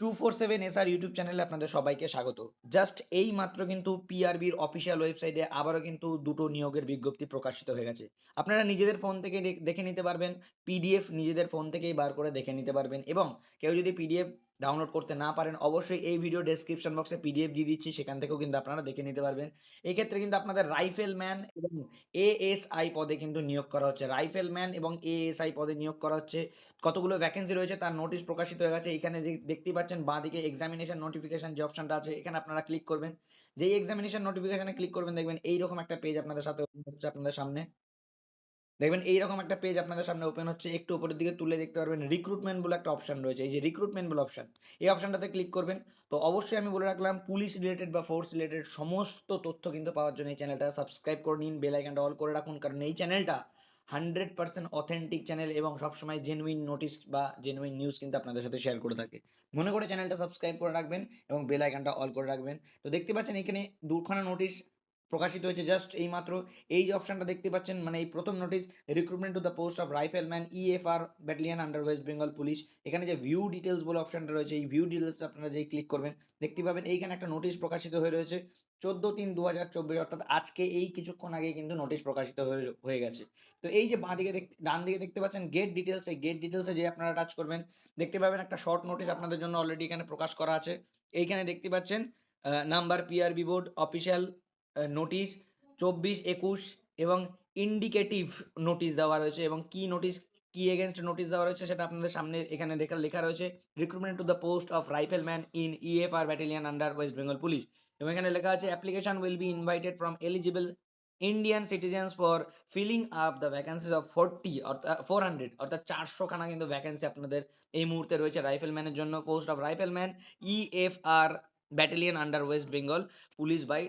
Two four seven S R YouTube চ্যানেলে আপনাদের সবাইকে স্বাগত। জাস্ট এই মাত্র কিন্তু পিআরবির অফিসিয়াল ওয়েবসাইটে আবারও কিন্তু দুটো নিয়োগের বিজ্ঞপ্তি প্রকাশিত হয়ে গেছে। আপনারা নিজেদের ফোন থেকে দেখে নিতে পারবেন পিডিএফ নিজেদের ফোন থেকেই বার করে দেখে নিতে পারবেন এবং কেউ যদি পিডিএফ ডাউনলোড করতে না পারেন, অবশ্যই এই ভিডিও ডেসক্রিপশন বক্সে পিডিএফ দিয়ে দিচ্ছি, সেখান থেকেও কিন্তু আপনারা দেখে নিতে পারবেন। এক্ষেত্রে কিন্তু আপনাদের রাইফেল ম্যান এবং এএসআই পদে কিন্তু নিয়োগ করা হচ্ছে। রাইফেল ম্যান এবং এএসআই পদে নিয়োগ করা হচ্ছে। কতগুলো ভ্যাকেন্সি রয়েছে তার নোটিশ প্রকাশিত হয়ে গেছে। এখানে যে দেখতেই পাচ্ছেন, বাঁদিকে এক্সামিনেশন নোটিফিকেশন যে অপশনটা আছে, এখানে আপনারা ক্লিক করবেন। যেই এক্সামিনেশন নোটিফিকেশনে ক্লিক করবেন, দেখবেন এইরকম একটা পেজ আপনাদের সাথে হচ্ছে আপনাদের সামনে। দেখবেন এইরকম একটা পেজ আপনাদের সামনে ওপেন হচ্ছে, একটু উপরের দিকে তুলে দেখতে পারবেন রিক্রুটমেন্ট বলে একটা অপশন রয়েছে। এই যে রিক্রুটমেন্ট বলে অপশন এই অপশনটাতে ক্লিক করবেন। তো অবশ্যই আমি বলে রাখলাম পুলিশ রিলেটেড বা ফোর্স রিলেটেড সমস্ত তথ্য কিন্তু পাওয়ার জন্য এই চ্যানেলটা সাবস্ক্রাইব করে নিন বেল অল করে রাখুন। কারণ এই চ্যানেলটা হান্ড্রেড পার্সেন্ট অথেন্টিক চ্যানেল এবং সবসময় জেনুইন নোটিস বা জেনুইন নিউজ কিন্তু আপনাদের সাথে শেয়ার করে থাকে। মনে করে চ্যানেলটা সাবস্ক্রাইব করে রাখবেন এবং বেল আইকনটা অল করে রাখবেন। তো দেখতে পাচ্ছেন এখানে দুখানা নোটিশ প্রকাশিত হয়েছে জাস্ট এই মাত্র এই যে অপশনটা দেখতে পাচ্ছেন মানে এই প্রথম notice recruitment to the post of rifleman EFR battalion under West Bengal police এখানে যে ভিউ ডিটেলস বলে অপশনটা রয়েছে, এই ভিউ ডিটেলস আপনারা যেই ক্লিক করবেন, দেখতে পাবেন এইখানে একটা নোটিশ প্রকাশিত হয়ে রয়েছে, চোদ্দ তিন দু হাজার চব্বিশ, অর্থাৎ আজকে এই কিছুক্ষণ আগে কিন্তু নোটিশ প্রকাশিত হয়ে গেছে। তো এই যে বাঁ দিকে দেখ, ডান দিকে দেখতে পাচ্ছেন গেট ডিটেলস এই গেট ডিটেলসে যে আপনারা টাচ করবেন, দেখতে পাবেন একটা শর্ট নোটিশ আপনাদের জন্য অলরেডি এখানে প্রকাশ করা আছে। এইখানে দেখতে পাচ্ছেন number PRB board official notice চব্বিশ, একুশ এবং ইন্ডিকেটিভ নোটিশ দেওয়া রয়েছে এবং কি নোটিশ কি এগেনস্ট নোটিশ দেওয়া রয়েছে সেটা আপনাদের সামনে এখানে লেখা লেখা রয়েছে। Recruitment to the post of rifleman in EF R battalion under West Bengal police এবং এখানে লেখা আছে application will be invited from eligible Indian citizens for filling up the vacancies of forty অর্থাৎ ফোর হান্ড্রেড অর্থাৎ চারশো খানা কিন্তু vacancy আপনাদের এই মুহূর্তে রয়েছে রাইফেল ম্যানের জন্য post of rifleman EFR battalion under West Bengal police by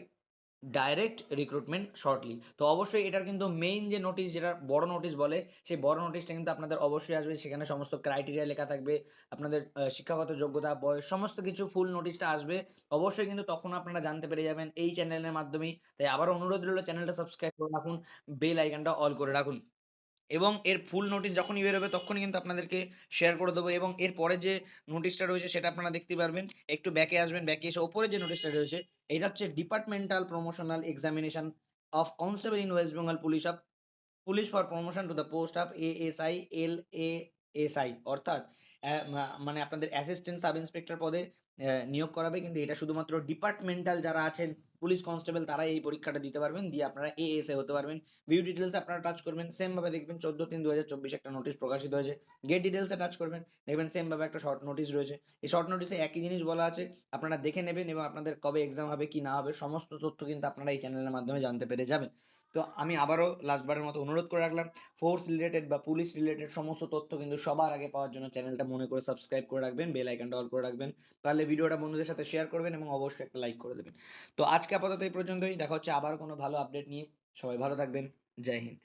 direct recruitment shortly তো অবশ্যই এটার কিন্তু মেইন যে নোটিশ যেটা বড় নোটিশ বলে, সেই বড় নোটিশটা কিন্তু আপনাদের অবশ্যই আসবে। সেখানে সমস্ত ক্রাইটেরিয়া লেখা থাকবে, আপনাদের শিক্ষাগত যোগ্যতা, বয়স, সমস্ত কিছু ফুল নোটিশটা আসবে। অবশ্যই কিন্তু তখন আপনারা জানতে পেরে যাবেন এই চ্যানেলের মাধ্যমেই। তাই আবার অনুরোধ রইল চ্যানেলটা সাবস্ক্রাইব করে রাখুন বেল আইকনটা অল করে রাখুন। এবং এর ফুল নোটিশ যখনই বেরোবে তখনই কিন্তু আপনাদেরকে শেয়ার করে দেবো এবং এর পরে যে নোটিশটা রয়েছে সেটা আপনারা দেখতে পারবেন। একটু ব্যাকে আসবেন ব্যাকে এসে ওপরে যে নোটিশটা রয়েছে, এটা হচ্ছে departmental promotional examination of constable in West Bengal police of police for promotion to the post of ASI L A SI অর্থাৎ মানে আপনাদের অ্যাসিস্ট্যান্ট সাব ইন্সপেক্টর পদে নিয়োগ করাবে, কিন্তু এটা শুধুমাত্র ডিপার্টমেন্টাল যারা আছেন পুলিশ কনস্টেবল তারা এই পরীক্ষাটা দিতে পারবেন, দিয়ে আপনারা এএসআই হতে পারবেন। ভিউ ডিটেলস আপনারা টাচ করবেন সেমভাবে দেখবেন চোদ্দ তিন দু হাজার চব্বিশ একটা নোটিশ প্রকাশিত হয়েছে। গেট ডিটেলসে টাচ করবেন, দেখবেন সেমভাবে একটা শর্ট নোটিশ রয়েছে। এই শর্ট নোটিশে একই জিনিস বলা আছে, আপনারা দেখে নেবেন এবং আপনাদের কবে এক্সাম হবে, কি না হবে, সমস্ত তথ্য কিন্তু আপনারা এই চ্যানেলের মাধ্যমে জানতে পেরে যাবেন। তো আমি আবারও লাস্টবারের মতো অনুরোধ করে রাখলাম ফোর্স রিলেটেড বা পুলিশ রিলেটেড সমস্ত তথ্য কিন্তু সবার আগে পাওয়ার জন্য চ্যানেলটা মনে করে সাবস্ক্রাইব করে রাখবেন বেল আইকনটা অল করে রাখবেন, তাহলে ভিডিওটা বন্ধুদের সাথে শেয়ার করবেন এবং অবশ্যই একটা লাইক করে দেবেন। তো আজকে আপাতত এই পর্যন্তই। দেখা হচ্ছে আবার কোনো ভালো আপডেট নিয়ে। সবাই ভালো থাকবেন। জয় হিন্দ।